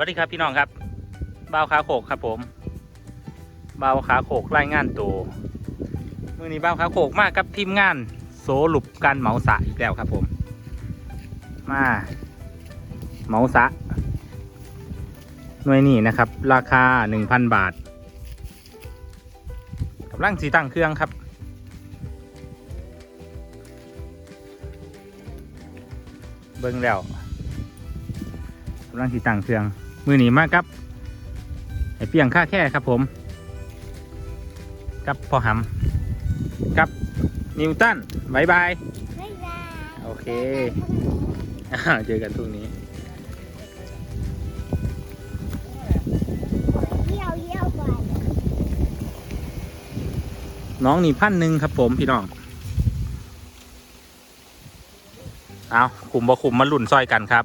วัสดีครับพี่น้องครับบ่าวขาโขกครับผมบ่าวขาโขกรายงานตัวมือนี้บ่าวขาโขกมากครับทีมงาน โสรุปการเหมาสะอีกแล้วครับผม มาเหมาสะหน่วยนี้นะครับ ราคา 1,000 บาทกำลังสีตั้งเครื่องครับเบิ้งแล้วกำลังสีตั้งเครื่อง มือหนีมากครับไอเปียงค่าแค่ครับผม กับพ่อหำกับนิวตันบายบาย บ๊ายบายโอเคอ่าเจอกันพรุ่งนี้ เยี่ยวเยี่ยวก่อนน้องนี่พันหนึ่งครับผมพี่น้อง เอาขุมบ่ขุมมาลุ่นซอยกันครับ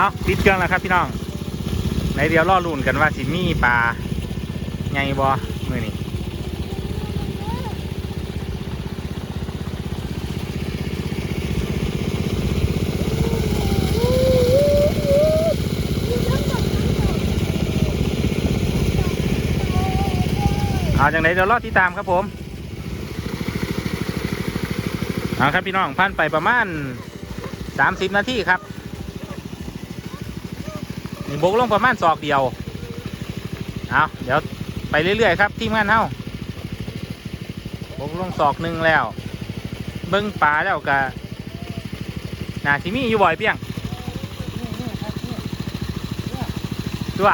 เอาปิดเครื่องแล้วครับพี่น้องในเดียวรอลุ่นกันว่าสิมีปลาไงบอมือนี่เอาจังไหนเดี๋ยวรอติดตามครับผมเอาครับพี่น้องพันไปประมาณ 30 นาทีครับ นี่บกลงประมาณศอกเดียว เอาเดี๋ยวไปเรื่อยๆครับทีมงานเฮาบกลงศอกหนึ่งแล้ว เบิ้งปลาแล้วกะน่าที่มีอยู่บ่อยเพียงตัว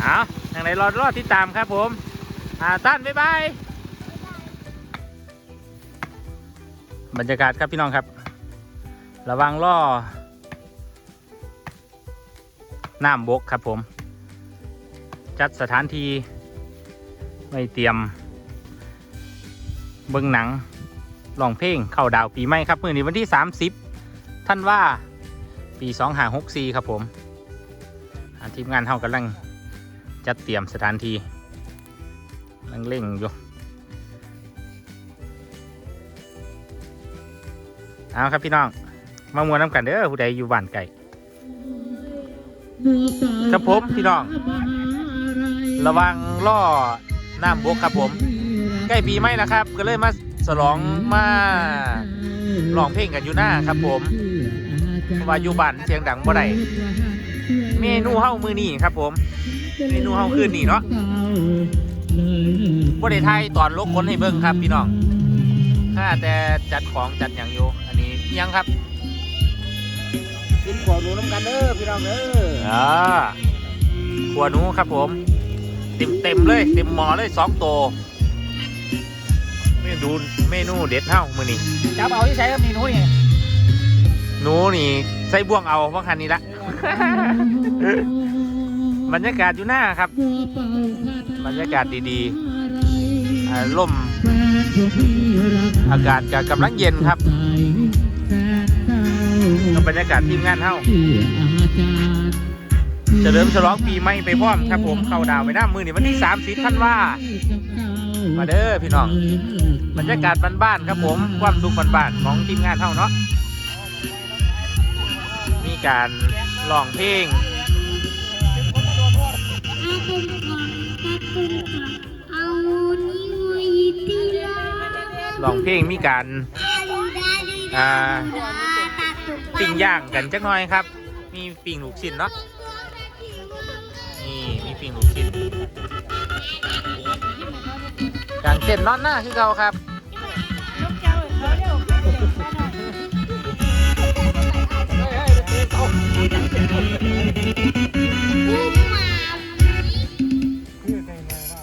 เอาอย่างไรรอรอติดตามครับผมอ่าตั้นบ๊ายบายบรรยากาศครับพี่น้องครับ ระวังล่อ น้ำบกครับผม จัดสถานที่ไว้เตรียม เบิ้องหนังลองเพลงเข้าดาวปีใหม่ครับ มื่อนี้วันที่ 30 ท่านว่าปี2564ครับผมทีมงานเฮากำลังจัดเตรียมสถานที่กำลังเร่งอยู่เอาครับพี่น้อง มามวนน้ำกันเด้อผู้ใดอยู่บ้านไก่ ครับผมพี่น้อง ระวังล่อน้ำบกครับผม ใกล้ปีใหม่แล้วครับ ก็เลยมาฉลองมาร้องเพลงกันอยู่หน้าครับผมว่าอยู่บ้านเสียงดังบ่ได้เมนูเฮ้ามือนี่ครับผม เมนูเฮ้าคืนนี่เนาะบ่ได้ไทยตอนลกคนให้เบิ่งครับพี่น้องถ้าแต่จัดของจัดอย่างอยู่ อันนี้ยังครับกินขวดหนูน้ำกันเด้อพี่น้องเด้อ อ่าขัวหนูครับผม เต็มเต็มๆเลยเต็มหมอเลยสองตัวเมนูเมนูเด็ดเท่ามือนี่จับเอาที่ใช้ก็มีหนูนี่หนูนี่ใส่บ่วงเอาเพราะคันนี้ละบรรยากาศอยู่หน้าครับ บรรยากาศดีๆอ่าลมอากาศก็กำลังเย็นครับกับบรรยากาศทีมงานเท่า เฉลิมฉลองปีใหม่ไปพร้อมครับผมเข้าดาวไปหน้ามือนี่วันที่ 30ท่านว่ามาเด้อพี่น้องบรรยากาศบ้านๆครับผมความสุขบ้านๆของทีมงานเท่าเนาะมีการร้องเพลงเอานิ้วตีลาร้องเพลงมีการอ่าปิ้งย่างกันจักหน่อยครับ มีปิ้งลูกชิ้นเนาะ กางเต้นนอนหน้าคือเก่าครับ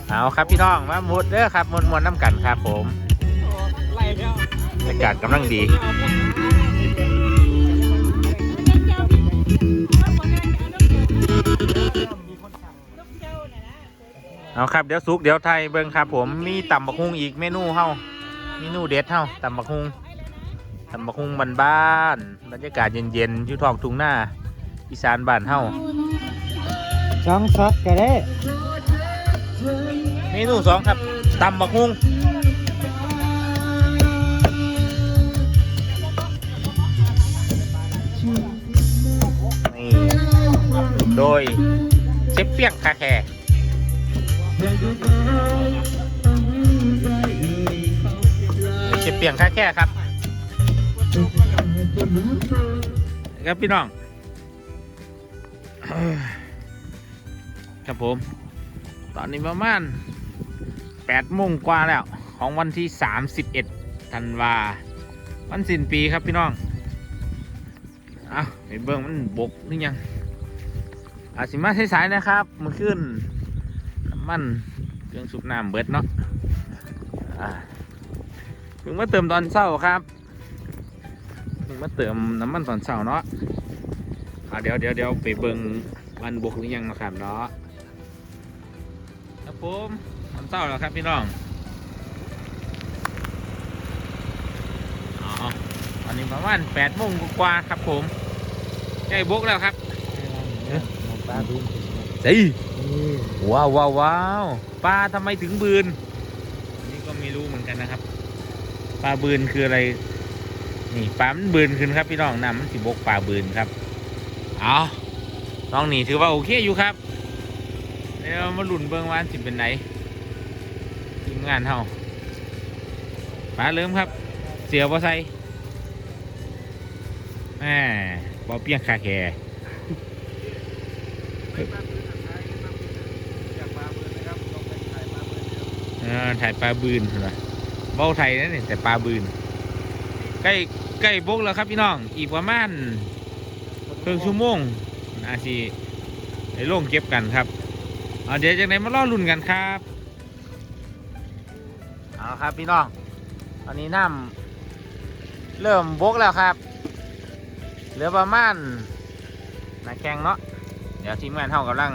เอาครับพี่น้องมามุดเด้อครับมวนมวนน้ำกันครับผมไล่แล้วบรรยากาศกำลังดี เอาครับเดี๋ยวสุกเดี๋ยวไทยเบิ่งครับ ผมมีตำบักฮุงอีกเมนูเฮาเมนูเด็ดเฮาตำบักฮุงทำบักฮุงบ้านบ้านๆบรรยากาศเย็นๆอยู่ท้องทุ่งหน้าอีสานบ้านเฮาช่องซัดก็ได้เมนูสองครับตำบักฮุงนี่โดยเชฟเปียงคาแคร์ เชฟเปียงคาแค่ครับ ครับพี่น้อง ครับผม ตอนนี้ประมาณ8โมงกว่าแล้ว ของวันที่ 31ธันวา วันสิ้นปีครับพี่น้องเอาไปเบิ่งมันบกหรือยังอาสิมาสายๆนะครับ มันขึ้น มันเครื่องสูบน้ำเบิดเนาะอ่าเพิ่งมาเติมตอนเช้าครับเพิ่งมาเติมน้ำมันตอนเช้าเนาะอ่าเดี๋ยวเดี๋ยวเดี๋ยวไปเบิ่งมันบกหรือยังนะครับเนาะครับผมตอนเช้าแล้วครับพี่น้องอ๋อตอนนี้ประมาณ8โมงกว่าๆครับผมใกล้บกแล้วครับมองปลาดูสิ ว้าวว้าวว้าวปลาทำไมถึงบืนอันนี้ก็ไม่รู้เหมือนกันนะครับ ปลาบืนคืออะไร นี่ปลามันบืนขึ้นครับพี่น้องน้ำมันสิบกปลาบืนครับ เอาน้องนี่ถือว่าโอเคอยู่ครับเดี๋ยวมาหลุนเบิ้งวาอันสิเป็นไหนทีมงานเฮาปลาเริ่มครับ เสียวบ่ใส่แหมบ่เปียงคาแค เออ ถ่ายปลาบืนเหรอเบ้าไทยนั่นนี่แต่ปลาบืน ใกล้ใกล้บกแล้วครับพี่น้อง อีกประมาณครึ่งชั่วโมงอาชีไอ้โล่งเก็บกันครับเอาเดี๋ยวจากไหนมาล่อลุ่นกันครับเอาครับพี่น้อง ตอนนี้น้ำเริ่มบกแล้วครับ เหลือประมาณนาแข่งเนาะเดี๋ยวทีมงานเท่ากำลัง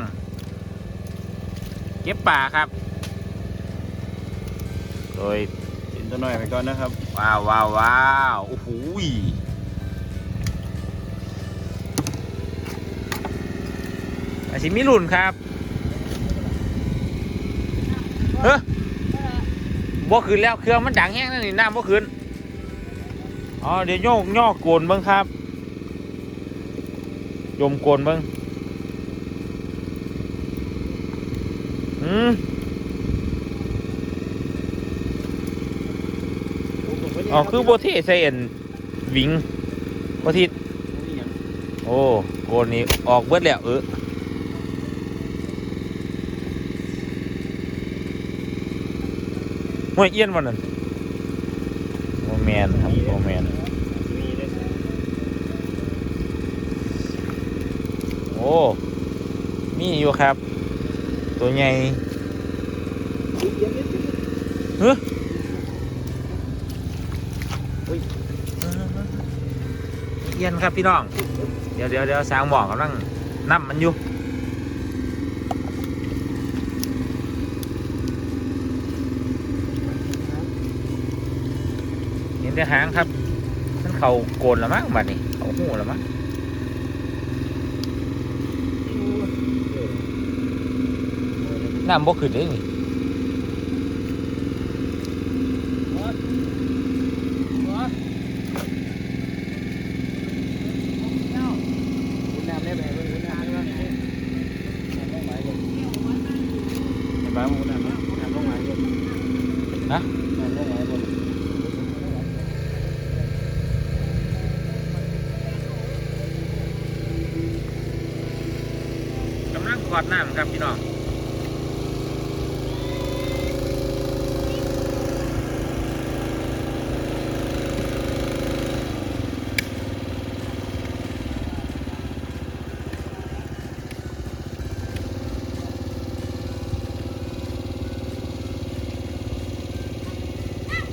เก็บป่าครับ โดยกินตัวหน่อยไปก่อนนะครับ ว้าวว้าวว้าวโอ้โหยอาชิมิรุนครับเฮ้ยบ่ขึ้นแล้วเครื่องมันดังแห้งนั่นนี่น้ำบ่ขึ้นอ๋อเดี๋ยวโยกย่อโกนเบ้างครับโยมโกนเบ้างอืม อ๋อคือโบเทใส่เอ็นวิงโบทิดโอ้โกนนี่ออกเบิดแล้วเออห้วยเอี้ยนวันนั้นโมแมนครับโมแมนโอ้มีอยู่ครับ ตัวใหญ่เฮ้ ย็นครับพี่น้อง เดี๋ยวเดี๋ยวเดี๋ยวสางหมอกกำลังนั่มมันอยู่เห็นแต่หางครับมันเขาโกนล้วมั้งบัดนี้เขาหูล้วมั้งน้ำบ่ขึ้นเลยนี่น้ำได้ไหมน้ำได้ไหมน้ำลงไหลเลยน้ำลงไหลเลยน้ำลงไหลเลย ฮะ น้ำลงไหลเลย กำลังก อดน้ำครับพี่น้อง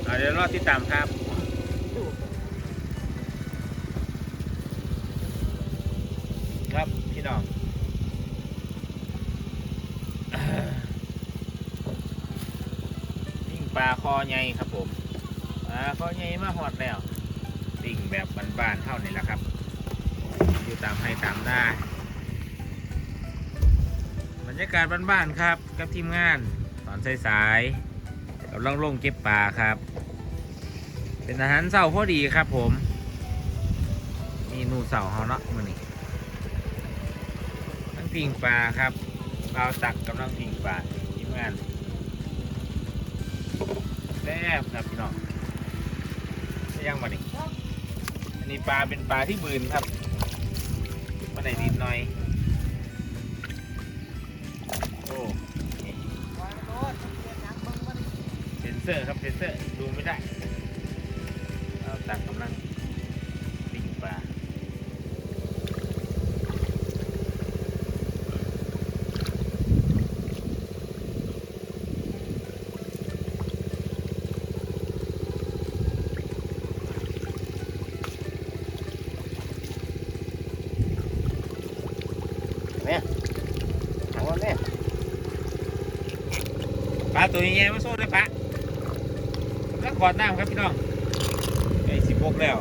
อ่าเดี๋ยวรอติดตามครับ ครับพี่น้อง ยิ่งปลา คอใหญ่ครับผมปลาคอใหญ่มาหอดแล้วปิ้งแบบบ้านๆเท่านี้แหละครับ อยู่ตามให้ตามหน้าบรรยากาศบ้านๆครับ กับทีมงานตอนสายๆกำลังลงเก็บปลาครับ เป็นอาหารเสาพอดีครับผมเมนูเสาเฮาเนาะมื้อนี้ทั้งปิ้งปลาครับเปล่าตักกำลังปิ้งปลาทีมงาน แซ่บครับพี่น้องได้ยังมาดิอันนี้ปลาเป็นปลาที่บืนครับมาไหนนิดหน่อย โอ้นี่เซนเซอร์ครับเซนเซอร์ดูไม่ได้ เราตักกำลังปลา ปลาตัวใหญ่ๆมาโซ่ด้วยปะแล้วกอดน้ำครับพี่น้องไอ้สิบหกแล้ว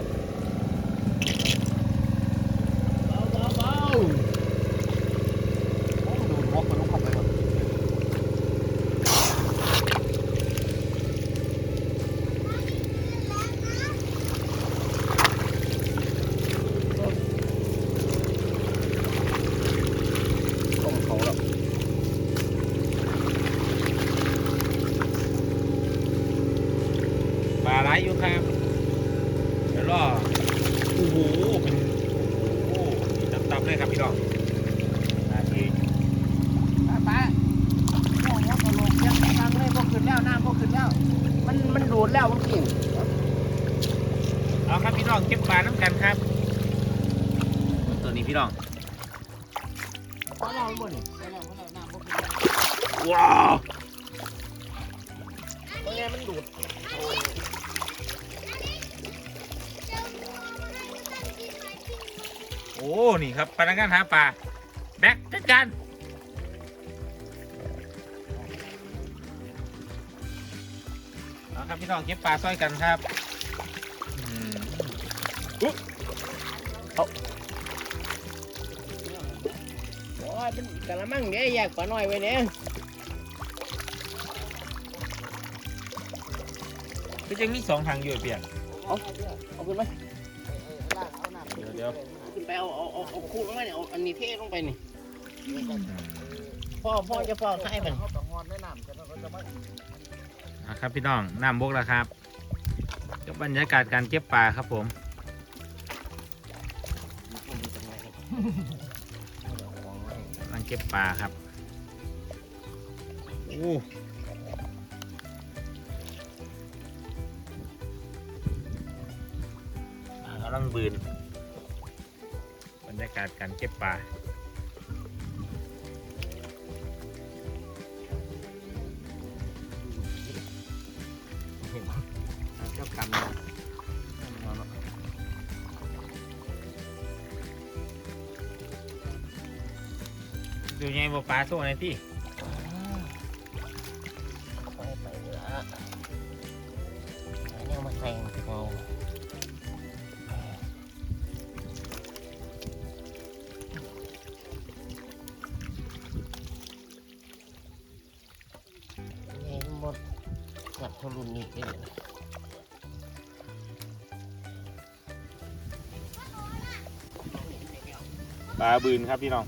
พนักงานหาปลาแบ็คจัดการเอาครับพี่น้องเก็บปลาซ้อยกันครับอืมโอ้ยเป็นกะละมังเนี่ยแยกปลาหน่อยไว้เนี่ยก็ยังมีสองทางอยู่ไอ้เปียกเอาเอาขึ้นไหมเดี๋ยวเดี๋ยวเอาขึ้น ไปเอาเอาเอาเอาคู่ลงไปเนี่ยเอาอันนี้เทลงไปนี่พ่อพ่อจะพ่อใส่มันอะครับพี่น้องน้ำบกแล้วครับกับบรรยากาศการเก็บปลาครับผมกำลังเก็บปลาครับโอ้ปลากำลังบืนบ รรยากาศการเก็บปลาเจ้ากรรมดูยังไงบ่ปลาโซ่ในที่ไปไปละอันนี้เอามาใส่มันจะ กัดทะลุนี่ไปเลยปลาบืนครับพี่น้อง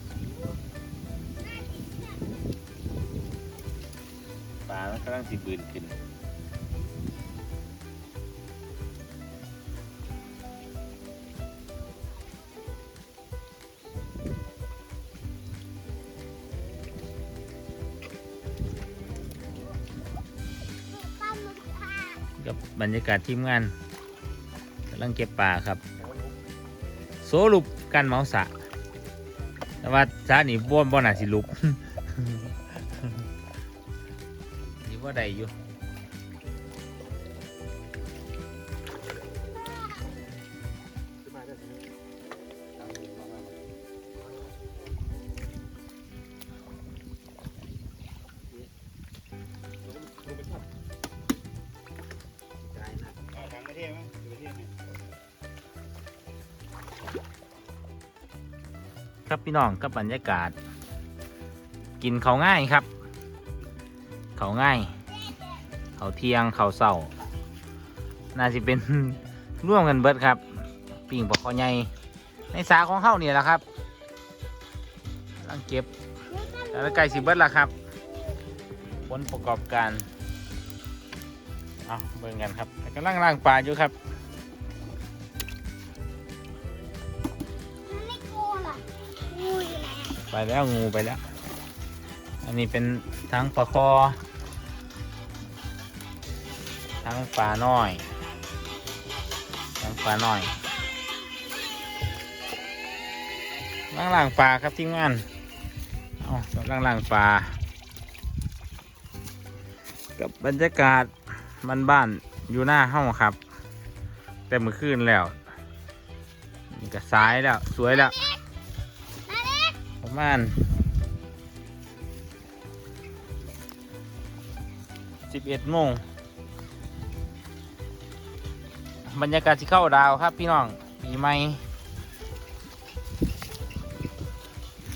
ปลามันกำลังสิบืนขึ้น บรรยากาศทีมงานกำลังเก็บป่าครับ โซลุปกันเมาสะแต่ว่าสานี่บ้วนบ่น่าสิลุปนี่ว่าใดอยู่ พี่น้องกับบรรยากาศ กินเขาง่ายครับ เขาง่าย เขาเที่ยงเขาวเสาน่าจะเป็นร่วมกันเบิดครับปิ่งปลาคอใหญ่ในสาของเขาเนี่ยแหละครับลังเก็บแล้วไก่สิเบิดละครับผลประกอบการเอาเบิ่งกันครับกำลังล่างปลาอยู่ครับ ไปแล้วงูไปแล้ว อันนี้เป็นทั้งปลาคอ ทั้งปลาน้อย ทั้งปลาน้อยล่างล่างๆปลาครับทีมงานเอาล่างล่างๆปลา กับบรรยากาศบ้านบ้านอยู่หน้าห้องครับ แต่มือคืนแล้ว นี่ก็สายแล้ว สวยแล้ว ประมาณสิบเอ็ดโมงบรรยากาศที่เข้าดาวครับพี่น้องปีใหม่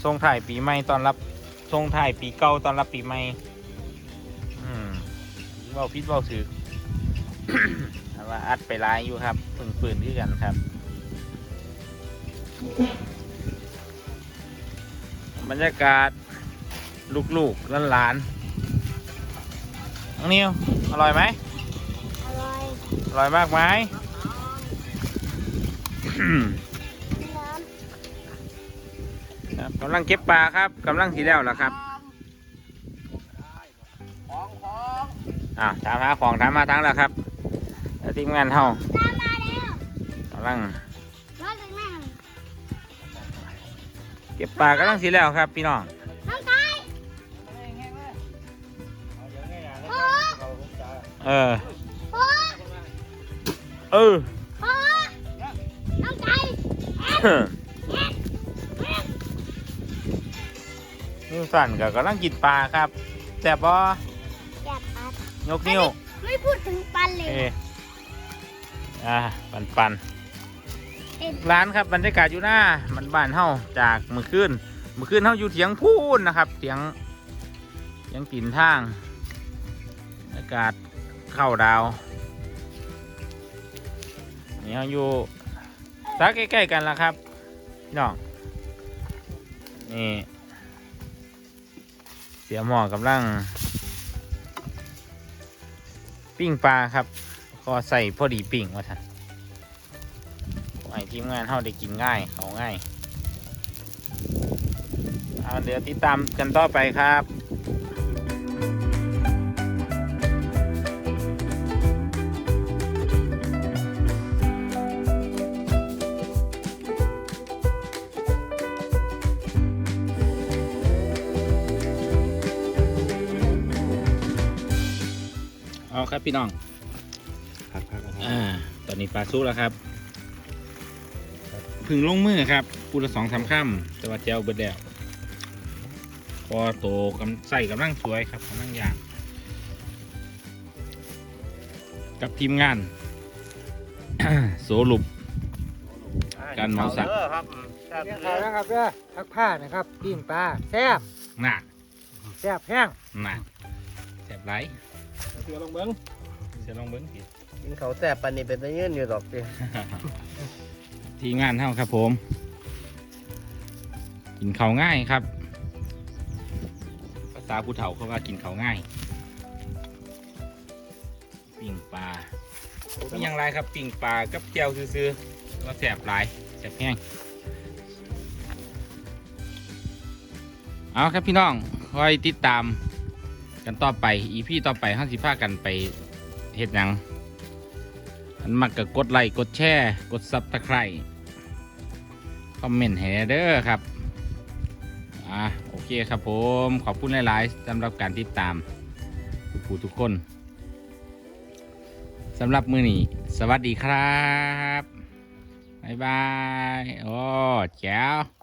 ทรงถ่ายปีใหม่ตอนรับทรงถ่ายปีเก่าตอนรับปีใหม่อืมเบาพิษเบาถือว่าอัดไปหลายอยู่ครับ ปืนปืนที่กันครับ บรรยากาศ ลูกๆหลานๆน้องนิว อร่อยไหมอร่อยอร่อยมากไหมน้ครับกำลังเก็บปลาครับกำลังสีแล้วล่ะครับของของอ่าถามหาของถามมาทั้งแล้วครับแล้วทีมงานเฮาำตามมาแล้วกำลัง เก็บปลากำลังสีแล้วครับพี่น้องน้องชายโอ้เอออ้เออน้องชายนิ้วสั่นก็กำลังกินปลาครับแต่บอแกะปัดยกนิ้ว ไม่พูดถึงปันเลยเอ่า ปันปัน ร้านครับบรรยากาศอยู่หน้ามันบ้านเฮาจากมือคืนมือคืนเฮาอยู่เถียงพูนนะครับเถียงเถียงตีนทางบรรยากาศเข้าดาวนี่เฮาอยู่สักใกล้ๆกันละครับน้องนี่เสียหมอกำลัง ปิ้งปลาครับ ก็ใส่พอดีปิ้งว่าท่าน ให้ทีมงานเขาได้กินง่ายเขาง่ายเอาเดี๋ยวติดตามกันต่อไปครับเอาครับพี่น้องพักพักอ่าตอนนี้ปลาซุกแล้วครับ พึ่งลงมือครับปูละสองสามข้ามแต่ว่าเจ้าเบิดแล้วพอโตกำใส่กำลังสวยครับกำลังอยากกับทีมงาน โสรุป การเหมาสัตว์ ครับเรียกเขานะครับเด้อทักผ้านะครับปิ้งปลาแซ่บหนักแซ่บแห้งหนักแสบไรเสือลงเบิ้งเสียลองเบิ้งสิกินเขาแต่ปันนี่เป็นตะเงื่อนอยู่ดอกดิ ทีมงานเท่าครับผม กินเขาง่ายครับ ภาษาผู้เฒ่าเขาว่ากินเขาง่ายปิ่งปลาเป็นยังไรครับปิ่งปลากับแก้วซื้อๆก็แสบหลายแสบแห้งเอาครับพี่น้องคอยติดตามกันต่อไปอีพี่ต่อไปห้าสิพากันไปเฮ็ดยัง อันมักก็กดไลค์กดแชร์กดซับสไครต์คอมเมนต์ให้เด้อครับอ่าโอเคครับผมขอบคุณหลาย ๆสำหรับการติดตามทุกผู้ทุกคนสำหรับมือนี้สวัสดีครับ บ๊ายบาย โอ้แจ๋ว